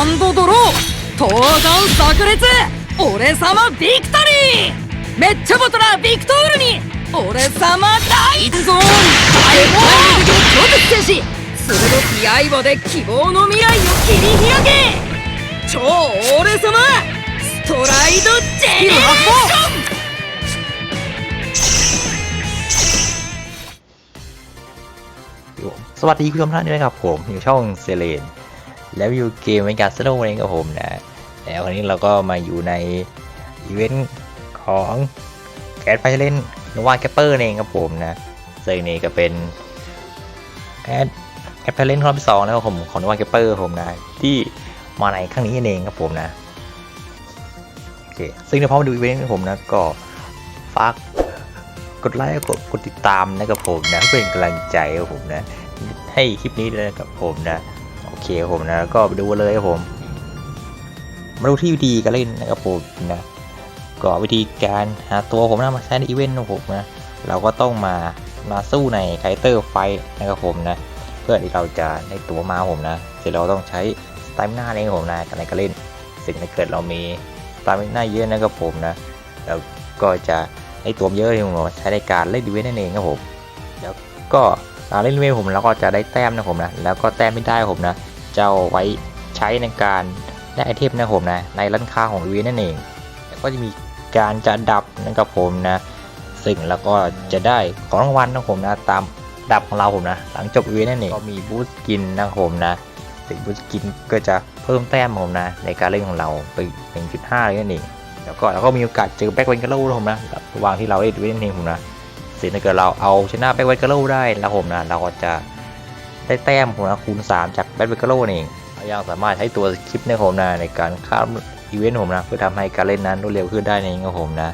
ンドドロー登壇炸裂俺様ビクトリーめっちゃボトラービクトールに俺様大ゾーン大砲超絶戦士鋭き刃で希望の未来を切り開け超俺様ストライドジェネレーション สวัสดีคุณผู้ชมท่านด้วยครับผมอยู่ช่องเซเลน แล้วอยู่เกมเป็นการสโนว์เองกับผมนะ แล้ววันนี้เราก็มาอยู่ในอีเวนต์ของแกดไฟเล่นนวาแคปเปอร์เองครับผมนะซึ่งนี่ก็เป็นแอดแอดไฟเล่นรอบที่สองแล้วครับผมของนวาแคปเปอร์ผมนะที่มาในครั้งนี้เองครับผมนะโอเคซึ่งในพอมาดูอีเวนต์ของผมนะก็ฝากกดไลค์กดกดติดตามนะครับผมนะเพื่อเป็นกำลังใจครับผมนะให้คลิปนี้เลยนะครับผมนะ เคผมนะก็ไปดูเลยครับผม มาดูที่วิธีการเล่นนะครับผมนะก็วิธีการหาตัวผมนะมาใช้ในอีเวนต์ของผมนะเราก็ต้องมามาสู้ในไคเตอร์ไฟนะครับผมนะเพื่อที่เราจะได้ตัวมาผมนะเสร็จเราต้องใช้สไตล์หน้าเองผมนะในการเล่นสิ่งถ้าเกิดเรามีสไตล์หน้าเยอะนะครับผมนะเราก็จะได้ตัวเยอะที่ผมใช้ในการเล่นอีเวนต์นั่นเองครับผมแล้วก็การเล่นเวทผมแล้วก็จะได้แต้มนะผมนะแล้วก็แต้มไม่ได้ผมนะ จะเอาไว้ใช้ในการได้ไอเทมนะผมนะในร้านค้าของอีนั่นเองแล้วก็จะมีการจะดับนะครับผมนะซึ่งแล้วก็จะได้ของรางวัลนะผมนะตามดับของเราผมนะ หลังจบอีนั่นเองก็มีบูสกินนะผมนะซึ่งบูสกินก็จะเพิ่มแต้มผมนะ ในการเล่นของเราไป 1.5เลยนั่นเองแล้วก็เราก็มีโอกาสเจอแบ็คเวนกาโร่ผมนะระหว่างที่เราเล่นอีนั่นเองผมนะสิ่งถ้าเกิดเราเอาชนะแบ็คเวกเกอร์ได้แล้วผมนะเราก็จะ ได้แต้มผมนะคูณ 3 จากแบ็คเวกเกอร์เองยังสามารถใช้ตัวคริปในผมนะในการข้ามอีเวนต์ผมนะเพื่อทำให้การเล่นนั้นรวดเร็วขึ้นได้ในของผมนะ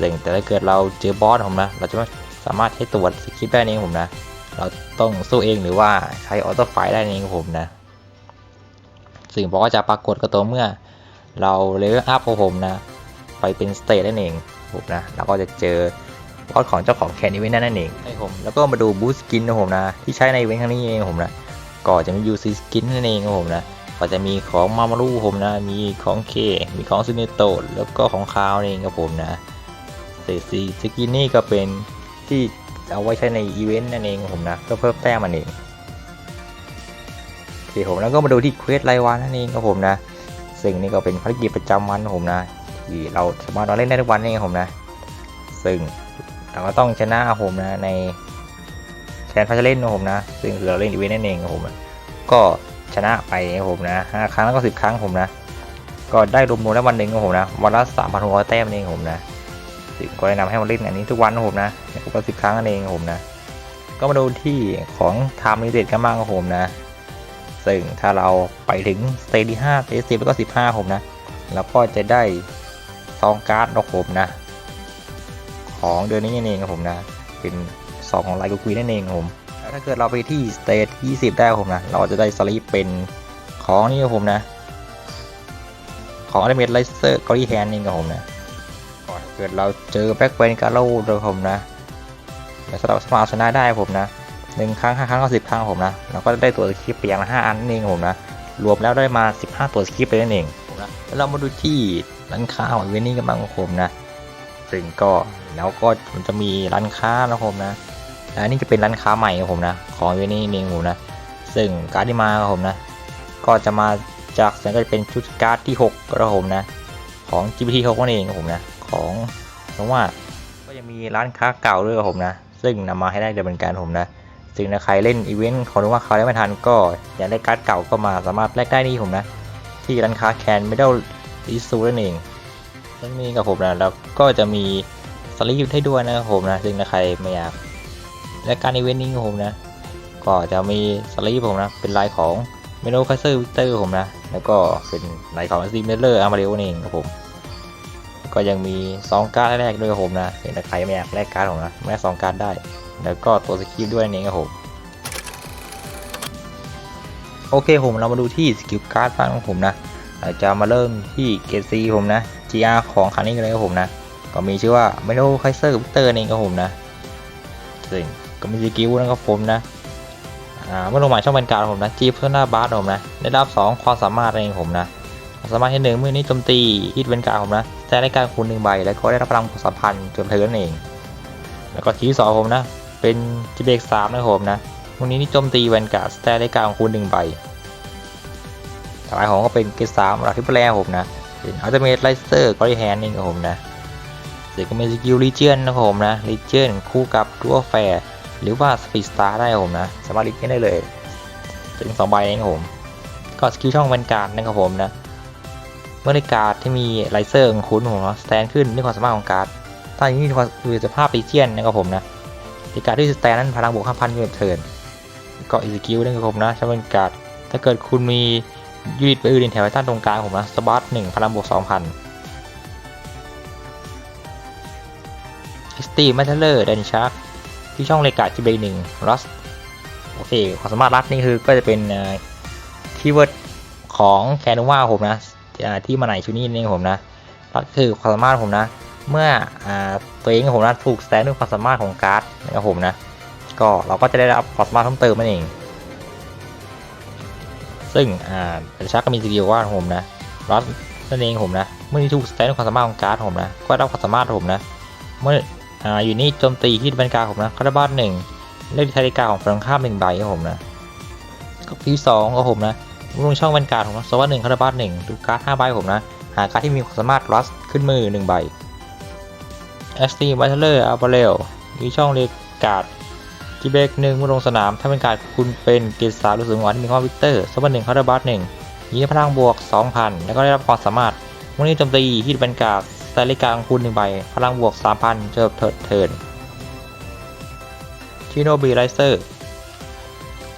สิ่งแต่ถ้าเกิดเราเจอบอสผมนะ เราจะไม่สามารถใช้ตัวคริปได้ในผมนะ เราต้องสู้เองหรือว่าใช้ออโต้ไฟได้ในของผมนะ สิ่งบอกว่าจะปรากฏก็ตัวเมื่อ เราเลเวลอัพของผมนะ ไปเป็นสเตทนั่นเองผมนะเราก็จะเจอ บอสของเจ้าของแคนอีเวนต์นั่นเองใช่ผมแล้วก็มาดูบูสกินนะผมนะที่ใช้ในอีเวนต์ครั้งนี้เองผมนะก็จะมียูซีสกินนั่นเองครับผมนะก็จะมีของมามารูผมนะมีของเคมีของซินเนโตแล้วก็ของคาวเองครับผมนะเซซีสกินนี่ก็เป็นที่เอาไว้ใช้ในอีเวนต์นั่นเองครับผมนะก็เพิ่มแต้มมันเองโอเคผมแล้วก็มาดูที่เควสรายวันนั่นเองครับผมนะซึ่งนี่ก็เป็นภารกิจประจำวันของผมนะที่เราสามารถเราเล่นได้ทุกวันเองครับผมนะ ซึ่ง เราก็ต้องชนะผมนะในแคนพาชเล่นของผมนะ ซึ่งคือเราเล่นอีเวนต์นั่นเององผมก็ชนะไปองผมนะห้าครั้งแล้วก็สิบครั้งผมนะ ก็ได้รวมๆแล้ววันหนึ่งองผมนะวันละสามพันหกร้อยแต้มเองผมนะก็แนะนำให้มาเล่นอันนี้ทุกวันของผมนะก็สิบครั้งนั่นเององผมนะ ก็มาดูที่ของไทม์ลิมิเต็ดกันบ้างองผมนะซึ่งถ้าเราไปถึงสเตจที่ห้าสเตจสิบแล้วก็สิบห้าผมนะ แล้วก็จะได้ซองการ์ดของผมนะ ของเดือนนี้นั่นเองครับผมนะ เป็นสองของไลกูคุยนั่นเองครับผมแล้วถ้าเกิดเราไปที่สเตท20 ได้ครับผมนะ เราจะได้สลีปเป็นของนี่ครับผมนะ ของอเม t ไลเซอร์กอรี่แฮนนี่ครับผมนะก่อนเกิดเราเจอแบ็คเวนกาโล่เลยผมนะแล้วสำหรับสมาร์ชนะได้ผมนะหนึ่งครั้งห้าครั้งก็สิบครั้งผมนะเราก็ได้ตัวสคริปไปอย่างละห้าอันนั่นเองครับผมนะ รวมแล้วได้มา15ตัวสคริปต์เลยนั่นเองผมนะแล้วเรามาดูที่ร้านค้าของเวนนี้กันบ้างครับผมนะ ซึ่งก็แล้วก็มันจะมีร้านค้านะผมนะและอันนี้จะเป็นร้านค้าใหม่ของผมนะของเวนี่เองผมนะซึ่งการ์ดที่มาของผมนะ ก็จะมาจากส่วนก็จะเป็นชุดการ์ดที่6กระผมนะ ของ GPT 6นั่นเองครับผมนะ ของเพราะว่าก็ยังมีร้านค้าเก่าด้วยครับผมนะ ซึ่งนำมาให้ได้เดิมเป็นการผมนะซึ่งถ้าใครเล่นอีเวนต์ของรู้ว่าเขาได้ไม่ทันก็อยากได้การ์ดเก่าก็มาสามารถแลกได้นี่ผมนะ ที่ร้านค้าแคนไม่ได้ลิซูนั่นเอง ซึ่งนี่กับผมนะแล้วก็จะมีสลีปให้ด้วยนะครับผมนะซึ่งถ้าใครไม่อยากและการอีเวนต์นี้ของผมนะ ก็จะมีสลีปผมนะเป็นลายของเมโลคัสเซอร์วิเตอร์ผมนะ แล้วก็เป็นลายของซีเมเลอร์อามาเรโอเองครับผมก็ยังมีซองการ์ดแรกด้วยผมนะซึ่งใครไม่อยากแลกการ์ดผมนะแม่ซองการ์ดได้ แล้วก็ตัวสกิลด้วยนี่ครับผมโอเคผมเรามาดูที่สกิลการ์ดบ้างของผมนะ เราจะมาเริ่มที่เกรดซีผมนะ GR ของคันนี้กันเลยครับผมนะ ก็มีชื่อว่าเมโนไคเซอร์วิเตอร์เองครับผมนะซึ่งก็มีสกิลนะครับผมนะอ่าเมื่อลงหมายช่องบรรการผมนะจีเพื่อหน้าบาสผมนะได้รับ 2 ความสามารถเองผมนะความสามารถที่หนึ่งเมื่อนี้โจมตีฮิตเวนการผมนะแต่ได้การคูณหนึ่งใบ แล้วก็ได้รับพลังบวกสัมพันธ์จนเทิร์นเอง แล้วก็ที่สองผมนะเป็นจีเบกสามนะผมนะวันนี้นี่โจมตีแวนการ์ดแตทได้การคูณหนึ่งใบ ต่อไปผมก็เป็นเกสามระดับที่แรกผมนะเป็นอัลติเมทไลเซอร์กอริแฮนนี่ครับผมนะเสร็จก็มีสกิลลีเจียนนะครับผมนะลีเจียนคู่กับดัวแฟร์หรือว่าสปีดสตาร์ได้ครับผมนะ สามารถลีเจียนได้เลยถึงสองใบเองครับผม ก็สกิลช่องแวนการ์ดนะครับผมนะเมื่อในการ์ดที่มีไลเซอร์ของคุณผมเนาะสแตนขึ้นด้วยความสามารถของการ์ดถ้าอย่างนี้มีความมีสภาพลีเจียนนะครับผมนะในการที่สแตนนั้นพลังบวก5,000ยูนิตเทิร์นก็อีสกิลนะครับผมนะใช้เป็นการ์ดถ้าเกิดคุณมี ยูนิตไปอื่นแถวใต้ตรงกลางผมนะสบัตหนึ่งพลังบวก2,000เอ็กซ์ตีแมทเทอร์แดนชาร์กที่ช่องเลกาจีเบหนึ่งรัสโอเคความสามารถรัสนี่คือก็จะเป็นคีย์เวิร์ดของแคนวาผมนะที่มาไหนชูนี่นี่ผมนะรัสคือความสามารถผมนะ เมื่ออตัวเองผมนะถูกสแตนด้วยความสามารถของการ์ดนะครับผมนะก็เราก็จะได้รับความสามารถเพิ่มเติมนั่นเอง ซึ่งอ่าเป็นชักก็มีสกิลว่าผมนะรัสนั่นเองผมนะเมื่อที่ถูกสแตนความสามารถของการ์ดผมนะก็ได้รับความสามารถผมนะเมื่ออ่าอยู่นี่โจมตีที่บรรกาผมนะคาราบาสหนึ่งเล่นทาริกาของฝั่งข้ามหนึ่งใบครับผมนะก็ที่สองก็ผมนะลงช่องบรรกาผมนะโซว่าหนึ่งคาราบาสหนึ่งดูการ์ดห้าใบผมนะหาการ์ดที่มีความสามารถรัสขึ้นมือหนึ่งใบเอสตีบัตเลอร์อัลเบเรลมีช่องเลการ์ด จีเบกหนึ่งเมื่อลงสนาม ถ้าเป็นการคุณเป็นเกรดสาหรือสูงกว่าที่มีข้อวิกเตอร์สบันหนึ่งคาร์บัสหนึ่งยิงพลังบวก 2,000 แล้วก็ได้รับความสามารถเมื่อนี้โจมตีฮิตเป็นการ์ดแต่เลกาของคุณหนึ่งใบ พลังบวก 3,000 เจอเทิดเทินชิโนบีไลเซอร์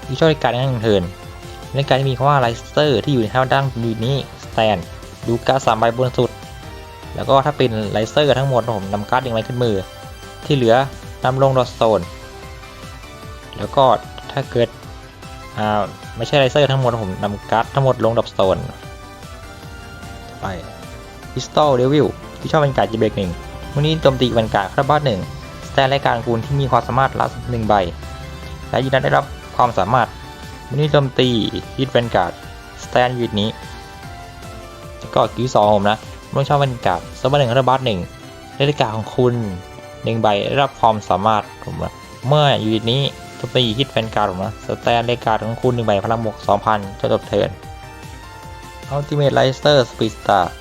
ที่ช่วยการในหนึ่งเทินในการที่มีคำว่าไลเซอร์ที่อยู่ในท่าด้านดีนี้สแตนดูการ์ดสามใบบนสุด แล้วก็ถ้าเป็นไลเซอร์ทั้งหมดผมนำการ์ดหนึ่งใบขึ้นมือ ที่เหลือนำลงดอทโซน แล้วก็ถ้าเกิดอ่าไม่ใช่ไลเซอร์ทั้งหมดผมนำการ์ดทั้งหมดลงดอทโซนไปพิสตอลเดวิลที่ชอบเป็นการ์ดจีเบกหนึ่งวันนี้โจมตีบรรการคาราบาสหนึ่งสแตนรายการคูณที่มีความสามารถลัสหนึ่งใบ และยืนยันได้รับความสามารถวันนี้โจมตีฮิตบรรการสแตนยูนิตนี้แล้วก็กิวสองผมนะร่ชองบรรยากาศสมบัติหนึ่งครัฐบาลหนึ่งนาฬิกาของคุณหนึ่งใบได้รับความสามารถผมนะเมื่อยูนิตนี้ จะไปฮิตแฟนการ์ดผมนะสแตนนาฬิกาของคุณหนึ่งใบพลังบวก2,000จนจบเทิร์นอัลติเมทไลเซอร์สปีดสตาร์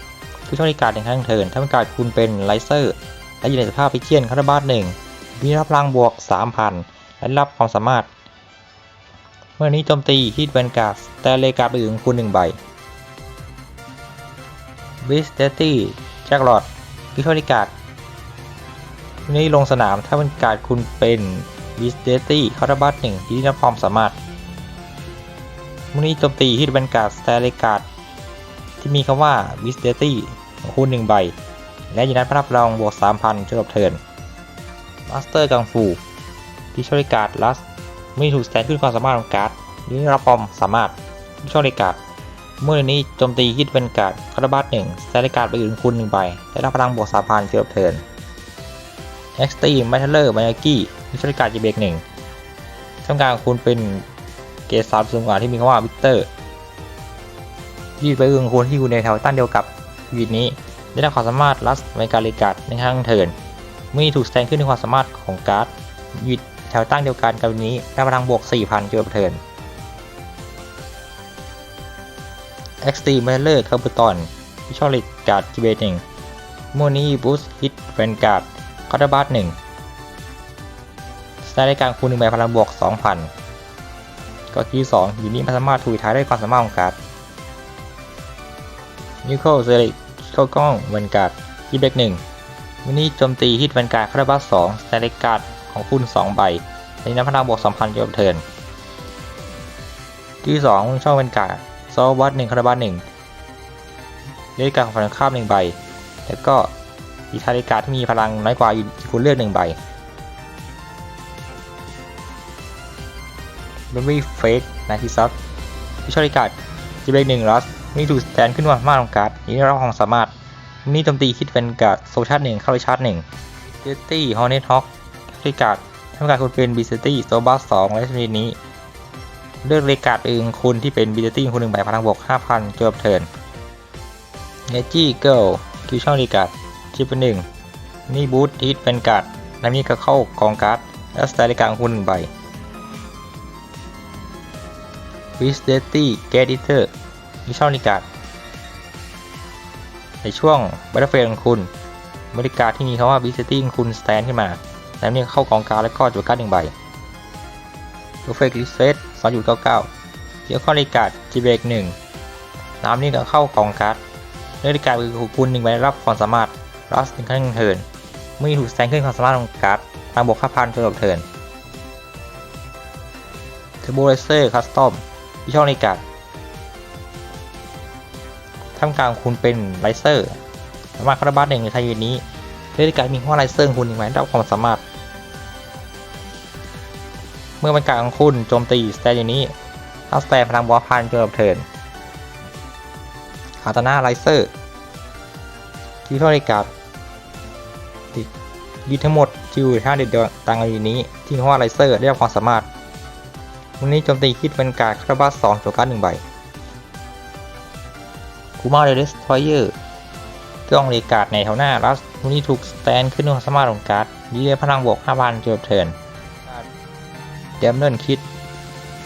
ผู้ช่องนาฬิกาในข้างเทิร์นถ้าเป็นการดคุณเป็นไลเซอร์ และอยู่ในสภาพพิเชียนคาราบาสหนึ่งมีรับพลังบวก 3,000 และรับความสามารถ เมื่อนี้โจมตีฮิตแวนการ์ดแต่นาฬิกาไปถึงคุณหนึ่งใบวิสเตตี้แจ็คลอดพิทอริกาดวันนี้ลงสนามถ้าเป็นการ์ดคุณเป็น วิสเตตี้คาราบัตหนึ่งที่ได้รับความสามารถวันนี้โจมตีฮิตเป็นการ์ดสเตเลการ์ดที่มีคำว่าวิสเตตี้คุณหนึ่งใบ และยินดีพรับรองบวก 3,000จนจบเทิร์นมาสเตอร์กังฟูที่ช่วยการ์ดลัสไม่ถูกสแตนขึ้นความสามารถของการ์ดที่ได้รับความสามารถที่ช่วยการ์ดเมื่อนี้โจมตีฮิตเป็นการ์ดคาราบัตหนึ่งสแตนการ์ดไปอื่นคุณหนึ่งใบได้รับพลังบวกสามพันเกือบเทิร์น เอ็กซ์ตีมแมทเทอร์มายากี้มิชลิการ์ดจีเบกหนึ่งช่องกลางคุณเป็นเกสามสูงกว่าที่มีคำว่าวิกเตอร์ยืดไปอื่นคุณที่อยู่ในแถวตั้นเดียวกับยูนิตนี้ ได้รับความสามารถลัสในการเลกาดในข้างเทินเมื่อถูกแสดงขึ้นในความสามารถของการ์ดยูนิตแถวตั้งเดียวกันกับนี้ได้พลังบวก 4,000เกือบเทิร์น Extreme m a l e r คาร์บูตอนที่ช่อลิกการ์ดจีเบตหนึ่งโมนี่บูสฮิตแวนการ์ด คาร์ดบัตหนึ่งสไตล์รายการคูณหนึ่งใบพลังบวก2,000ก็คีย์สองอยู่นี้มันสามารถถูท้ายด้วยความสามารถของการ์ดนิโคลเซริกเข้ากล้องแวนการ์ดจีเบกหนึ่งมินิโจมตีฮิตแวนการ์ดคาร์ดบัตสองสไตล์รายการ์ดของคุณ2ใบในน้ำพลังบวก2,000จบเทิร์นคีย์สองช่องแวนการ์ดซอวัตหนึ่งคาราบาลหนึ่งเลขการของฝั่งข้ามหนึ่งใบ แล้วก็ อีกทาริการที่มีพลังน้อยกว่าอยู่คุณเลือกหนึ่งใบเบบี้เฟกนาทีซับที่ชอริการจีเบกหนึ่งลัสมีถูกสแตนขึ้นมามากของการ์ดนี้เราของสามารถนี่โจมตีคิดเป็นการ์ดโซชาร์หนึ่งเข้าไปชาร์จหนึ่งเจตตี้ฮอร์เนทฮอกที่การ์ดทำการคุณเป็นบิสตี้โซบัสสองและชนิดนี้เลือกเลกาดอื่นคุณที่เป็นบิลตี้คุณหนึ่งใบพลังบวก 5,000จบเทิร์นเนจี้เกิลคิวช่องเลกาด ชิปเป็นหนึ่งนี่บูทฮิตเป็นการ์ดและนี่ก็เข้ากองการ์ดและสไตล์เลกาคุณหนึ่งใบวิสเดตี้แกดิเตอร์คิช่องเลกาดในช่วงบัตเตอร์เฟลของคุณบริการที่มีคำว่าวิสเตี้คุณสแตนขึ้นมาแล้วนี่เข้ากองการดแล้วก็จุดการ์ดหนึ่งใบตัวเฟกลิสเฟสสองจุดเก้าเก้าเดี๋ยวข้อรายการจีเบกหนึ่งน้ำนี่ก็เข้ากองการ์ดเนื้อรายการคือคุณหนึ่งใบรับความสามารถ รัสหนึ่งครั้งหนึ่งเทิร์นเมื่อถูกแซงขึ้นความสามารถของการ์ดทางบวกค่าพันจนจบเทิร์นเทอร์โบเลเซอร์คัสตอมที่ช่องรายการท่ามกลางคุณเป็นไลเซอร์สามารถคาราบัสหนึ่งในไทยนี้เนื้อรายการมีข้อไลเซอร์คุณหนึ่งใบรับความสามารถ เมื่อบรรกาของคุณโจมตีสแตนอยู่นี้เอาสแตนพลังบอสพันจนจบเทิร์นคาตาน่าไลเซอร์ ที่เท่าไรกับยึดทั้งหมดจิวท่าเด็ดตังอยู่นี้ที่เขาว่าไลเซอร์ได้รับความสามารถวันนี้โจมตีคิดเป็นการคาราบัสสองโจการหนึ่งใบคูมาเดลสทอยเยอร์กล้องเรกาดในแถวหน้ารัสวันนี้ถูกสแตนขึ้นด้วยความสามารถของการ์ดยืดพลังบวก5,000จนจบเทิร์นเดมเนิลคิด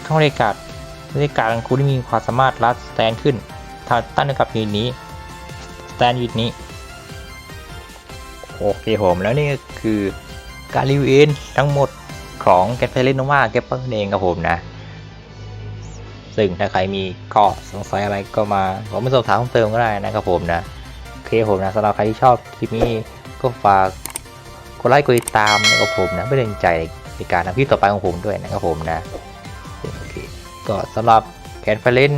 เข้าบรรยากาศบรรยากาศของคุณที่มีความสามารถรัดสแตนขึ้นถ้าตั้งกับยูนิตนี้สแตนยูนิตนี้ โอเคผมแล้วนี่ก็คือการรีวิวเองทั้งหมดของแกปเปอร์เลนโนวาแกปเปอร์เองครับผมนะ ซึ่งถ้าใครมีข้อสงสัยอะไรก็มาผมมาสอบถามเพิ่มเติมก็ได้นะครับผมนะโอเคผมนะสำหรับใครที่ชอบคลิปนี้ก็ฝากกดไลค์กดติดตามนะครับผมนะไม่ได้ใจในการทำคลิปต่อไปของผมด้วยนะครับผมนะโอเคก็สำหรับแกนไฟเลน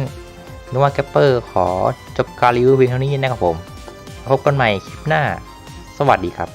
นัวแกปเปอร์ขอจบการรีวิวเพียงเท่านี้นะครับผม พบกันใหม่คลิปหน้า สวัสดีครับ